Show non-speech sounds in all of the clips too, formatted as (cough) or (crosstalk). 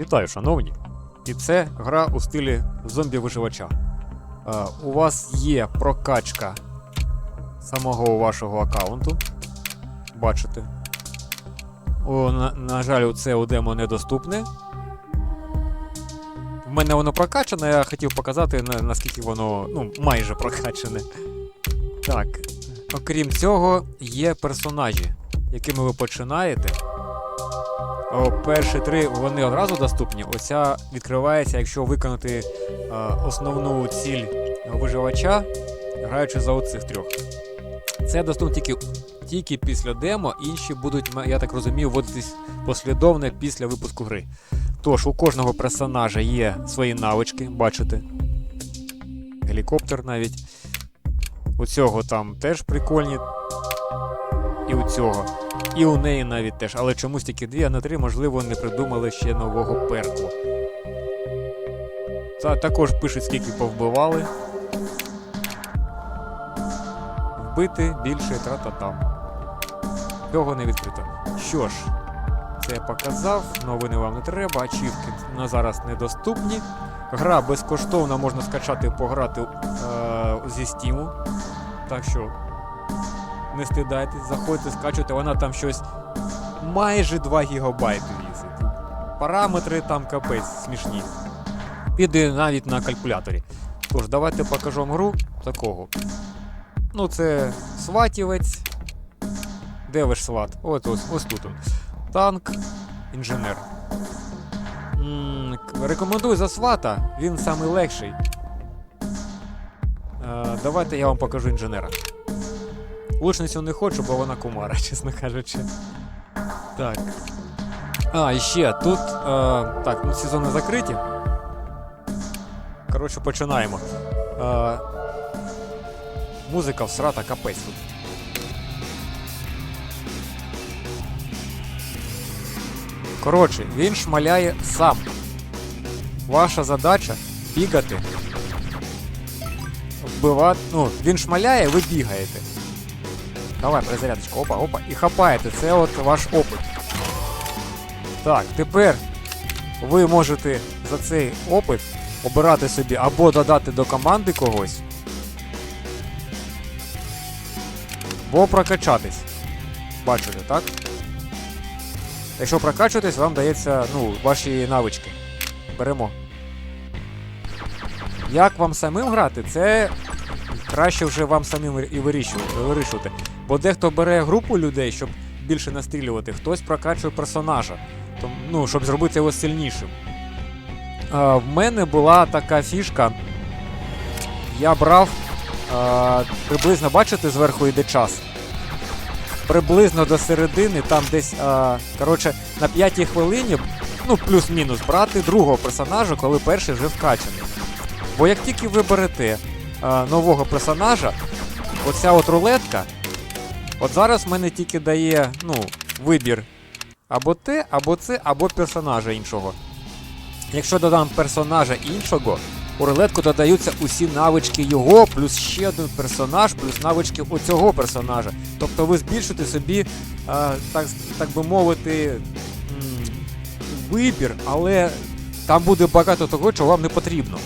Вітаю, шановні! І це гра у стилі зомбі-виживача. Е, у вас є прокачка самого вашого аккаунту. Бачите. О, на, на жаль, це у демо недоступне. В мене воно прокачане, я хотів показати, на, наскільки воно ну, майже прокачане. Так. Окрім цього, є персонажі, якими ви починаєте. Перші три вони одразу доступні. Оця відкривається, якщо виконати основну ціль виживача, граючи за оцих трьох. Це доступно тільки, тільки після демо, інші будуть, я так розумію, вводитись послідовно після випуску гри. Тож, у кожного персонажа є свої навички, бачите. Гелікоптер навіть. У цього там теж прикольні. І у цього. І у неї навіть теж, але чомусь тільки дві, а на три, можливо, не придумали ще нового перку. Та також пишуть, скільки повбивали. Вбити більше тра-та-там. Цього не відкрито. Що ж, це я показав, новини вам не треба, ачівки на зараз недоступні. Гра безкоштовно можна скачати, пограти е, зі Steam. Так що не стидайтесь, заходьте, скачуйте, вона там щось майже 2 гігабайти вісить. Параметри там капець смішні. Піде навіть на калькуляторі. Тож, давайте покажу вам гру такого. Ну, це сватівець. Де ваш сват? От ось, ось тут. Танк, інженер. Рекомендую за свата, він самий легший. Е, давайте я вам покажу інженера. Лучницю не хочу, бо вона кумара, (laughs) чесно кажучи. Так. А, ще тут. Е, так, ну сезони закриті. Коротше, починаємо. Е, музика всрата капець тут. Коротше, він шмаляє сам. Ваша задача бігати. Вбивати. Ну, він шмаляє, ви бігаєте. Давай, перезарядочка. Опа, опа. І хапаєте. Це от ваш опит. Так, тепер ви можете за цей опит обирати собі або додати до команди когось, або прокачатись. Бачите, так? Якщо прокачуєтесь, вам дається ну, ваші навички. Беремо. Як вам самим грати, це краще вже вам самим і вирішувати. Бо дехто бере групу людей, щоб більше настрілювати, хтось прокачує персонажа, ну, щоб зробити його сильнішим. А, в мене була така фішка. Я брав а, приблизно, бачите, зверху йде час. Приблизно до середини, там десь, а, коротше, на п'ятій хвилині, ну, плюс-мінус, брати другого персонажа, коли перший вже вкачаний. Бо як тільки ви берете а, нового персонажа, оця от рулетка, от зараз в мене тільки дає ну, вибір або те, або це, або персонажа іншого. Якщо додам персонажа іншого, у рулетку додаються усі навички його, плюс ще один персонаж, плюс навички оцього персонажа. Тобто ви збільшите собі, а, так, так би мовити, вибір, але там буде багато того, чого вам не потрібно.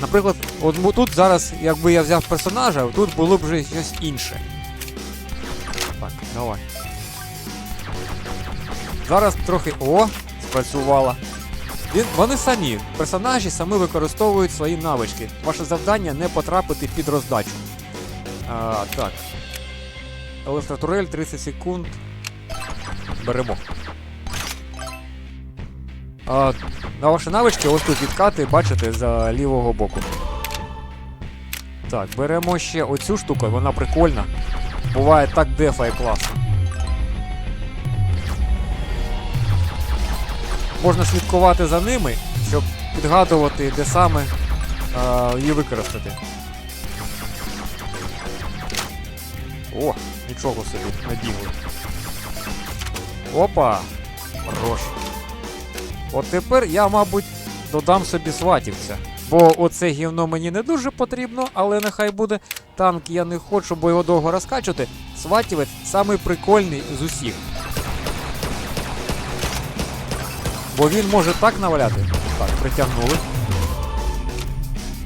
Наприклад, от тут зараз, якби я взяв персонажа, тут було б вже щось інше. Давай. Зараз трохи. О, спрацювала. Він, вони самі, персонажі самі використовують свої навички. Ваше завдання не потрапити під роздачу. А, так. Електротурель 30 секунд. Беремо. А, на ваші навички ось тут відкати, бачите, за лівого боку. Так, беремо ще оцю штуку, вона прикольна. Буває так дефає класно. Можна слідкувати за ними, щоб підгадувати, де саме а, її використати. О, нічого собі, набігли. Опа! Хорош. От тепер я, мабуть, додам собі сватівця. Бо оце гівно мені не дуже потрібно, але нехай буде. Танк я не хочу, бо його довго розкачувати. Сватівець самий прикольний з усіх. Бо він може так наваляти. Так, притягнули.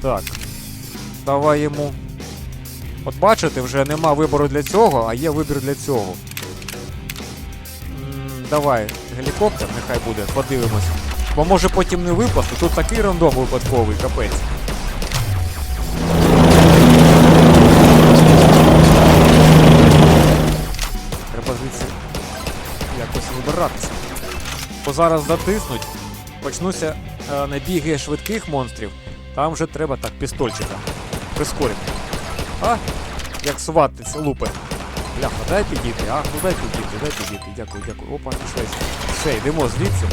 Так. Давай йому. От бачите, вже нема вибору для цього, а є вибір для цього. М, давай, гелікоптер, нехай буде, подивимось. Бо може потім не випасти, тут такий рандом випадковий, капець. Бо зараз затиснуть, почнуться е, набіги швидких монстрів. Там вже треба так, пістольчика. Прискорити. А, як сватиться, лупи. Бляха, дай підійти, а, ну дай підійти, дай підійти. Дякую, дякую. Опа, пішли. Все, йдемо звідси.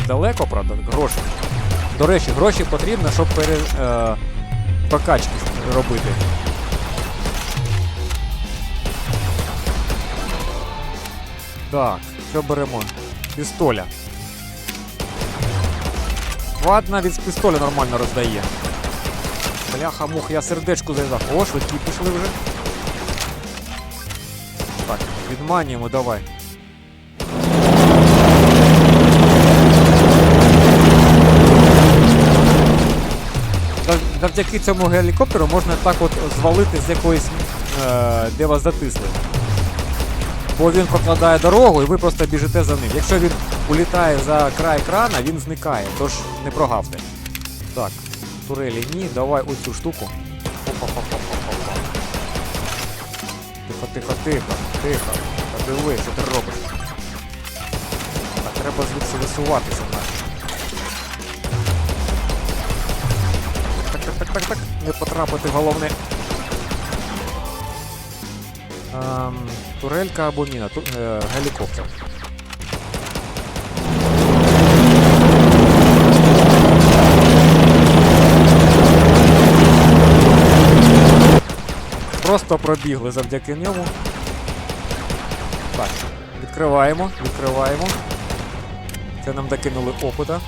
Недалеко, правда, гроші. До речі, гроші потрібно, щоб пере, е, прокачки робити. Так, що беремо? Пістоля. Ват навіть з пістоля нормально роздає. Бляха, мух, я сердечку зав'язав. О, швидкі пішли вже. Так, відманюємо, давай. Зав- Завдяки цьому гелікоптеру можна так от звалити з якоїсь, е, де вас затисли. Бо він прокладає дорогу і ви просто біжите за ним. Якщо він улітає за край екрана, він зникає, тож не прогавте. Так, турелі ні, давай оцю штуку. Опа-па-па-па-па-па. Тихо, тихо, тихо, тихо. Та диви, що ти робиш. Так, треба звідси висуватися наші. Так, так, так, так, так. Не потрапити головне. Ем, турелька або міна, ту, е, гелікоптер. Просто пробігли завдяки ньому. Так, відкриваємо, відкриваємо. Це нам докинули опита.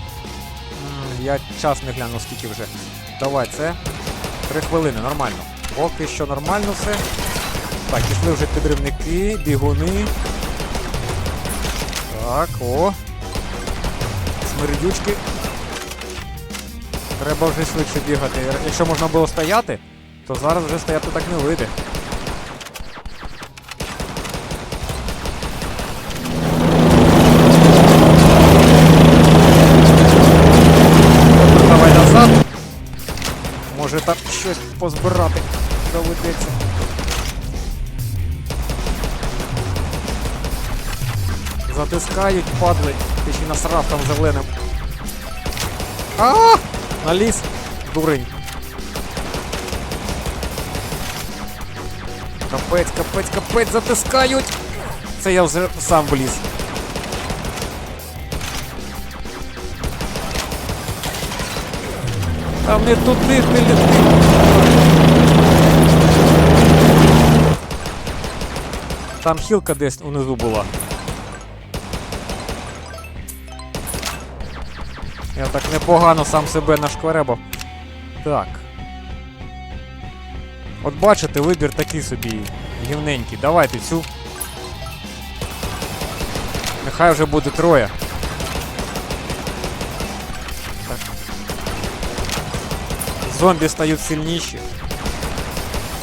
Я час не гляну, скільки вже. Давай, це. Три хвилини, нормально. Поки що нормально все. Так, пішли вже підривники, бігуни. Так, о. Смердючки. Треба вже швидше бігати. Якщо можна було стояти, то зараз вже стояти так не вийде. Давай назад. Може там щось позбирати доведеться. Затискають, падли. Ти ще насрав там зеленим. А! Наліз, дурень. Капець, капець, капець, затискають. Це я вже сам вліз. Там не туди ти лети. Там хілка десь унизу була. Я так непогано сам себе нашкверебав. Так. От бачите, вибір такий собі гівненький. Давайте цю. Нехай вже буде троє. Так. Зомбі стають сильніші,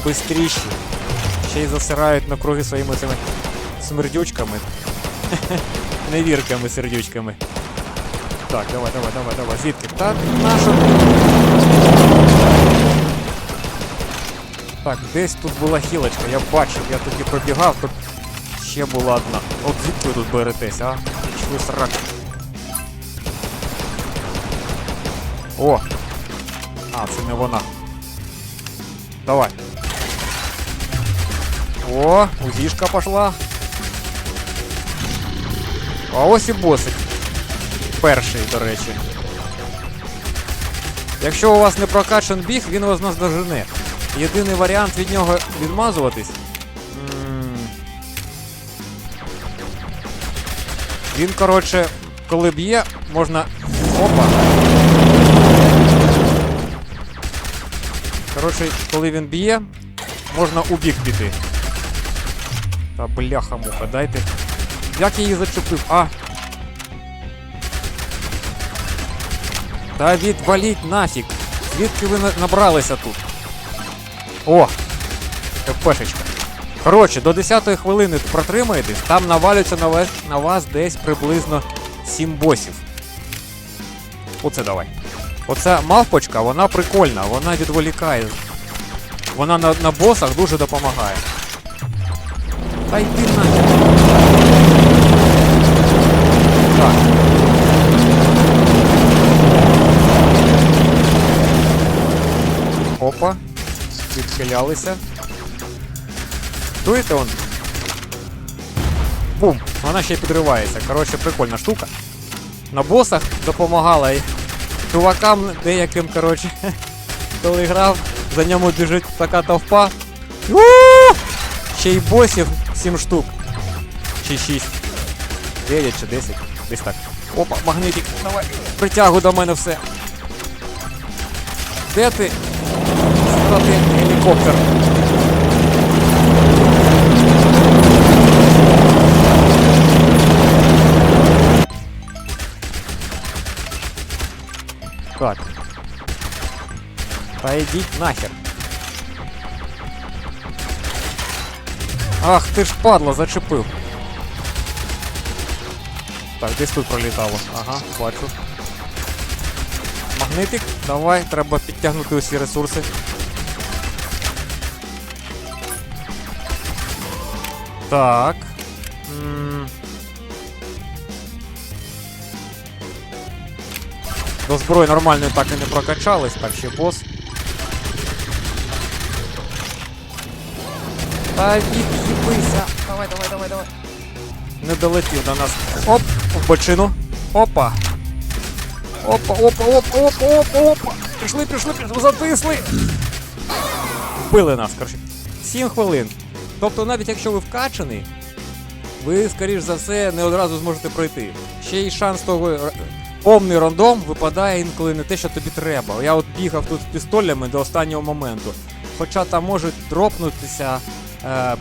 бистріші. Ще й засирають на круги своїми цими смердючками. (laughs) Невірками сердючками. Так, давай, давай, давай, давай. Звідки? Так, наша. Так, десь тут була хілочка, я бачив, я тоді пробігав, тут ще була одна. От звідки ви тут беретесь, а? Пішли сраки. О! А, це не вона. Давай. О, узішка пошла. А ось і босик. Перший, до речі. Якщо у вас не прокачан біг, він вас наздожене. Єдиний варіант від нього відмазуватись. Він, коротше, коли б'є, можна. Опа. Коротше, коли він б'є, можна у бік піти. Та бляха муха, дайте. Як я її зачепив? А! Та відваліть нафіг. Звідки ви набралися тут? О! КПшечка. Коротше, до 10 хвилини протримаєтесь, там навалюється на вас, на вас десь приблизно 7 босів. Оце давай. Оця мавпочка, вона прикольна, вона відволікає. Вона на, на босах дуже допомагає. Та йди нахер. Так. Опа. Відхилялися. Чуєте он? Бум! Вона ще й підривається. Коротше, прикольна штука. На босах допомагала і чувакам деяким, коротше, (laughs) коли грав, за ньому біжить така товпа. у Ще й босів 7 штук. Чи 6. 9 чи 10. Десь так. Опа, магнитик, давай. Притягуй до мене все. Де ти? Стати гелікоптер. Так. Та нахер. Ах, ти ж падла, зачепив. Так, десь тут пролітало. Ага, бачу. Магнитик, давай, треба підтягнути усі ресурси. Так. До зброї нормальної так і не прокачались, так ще бос. Та від'їбися. Давай, давай, давай, давай. Не долетів до нас. Оп, в бочину. Опа. Опа, опа, опа, опа, опа, опа. Пішли, пішли, пішли, затисли. Вбили нас, коротше. 7 хвилин. Тобто, навіть якщо ви вкачаний, ви, скоріш за все, не одразу зможете пройти. Ще й шанс того. Повний рандом випадає інколи не те, що тобі треба. Я от бігав тут з пістолями до останнього моменту. Хоча там можуть дропнутися. Е,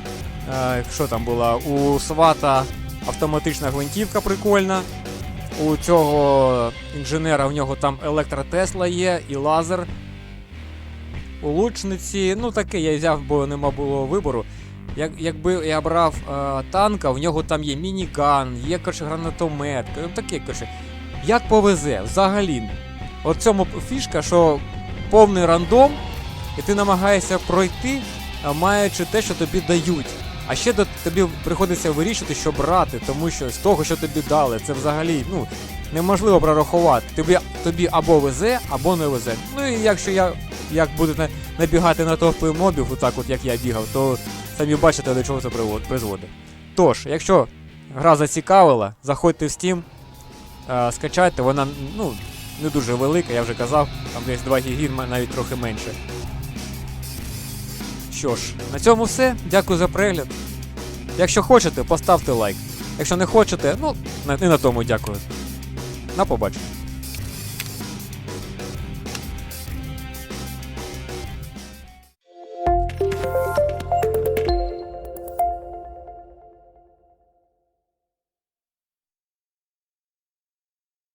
е, що там була? У свата автоматична гвинтівка прикольна. У цього інженера в нього там електротесла є і лазер. У лучниці, ну таке я взяв, бо нема було вибору. Як, якби я брав е, танка, в нього там є мініган, є коротше, гранатомет, ну таке, коротше. Як повезе, взагалі. От цьому фішка, що повний рандом, і ти намагаєшся пройти, маючи те, що тобі дають. А ще до тобі приходиться вирішити, що брати, тому що з того, що тобі дали, це взагалі ну, неможливо прорахувати. Тобі, тобі або везе, або не везе. Ну і якщо я як буду набігати на товпи мобів, отак от як я бігав, то самі бачите, до чого це призводить. Тож, якщо гра зацікавила, заходьте в Steam, е, скачайте, вона ну, не дуже велика, я вже казав, там десь 2 гіги, навіть трохи менше. Що ж, на цьому все. Дякую за перегляд. Якщо хочете, поставте лайк. Якщо не хочете, ну, і на тому дякую. На побачення.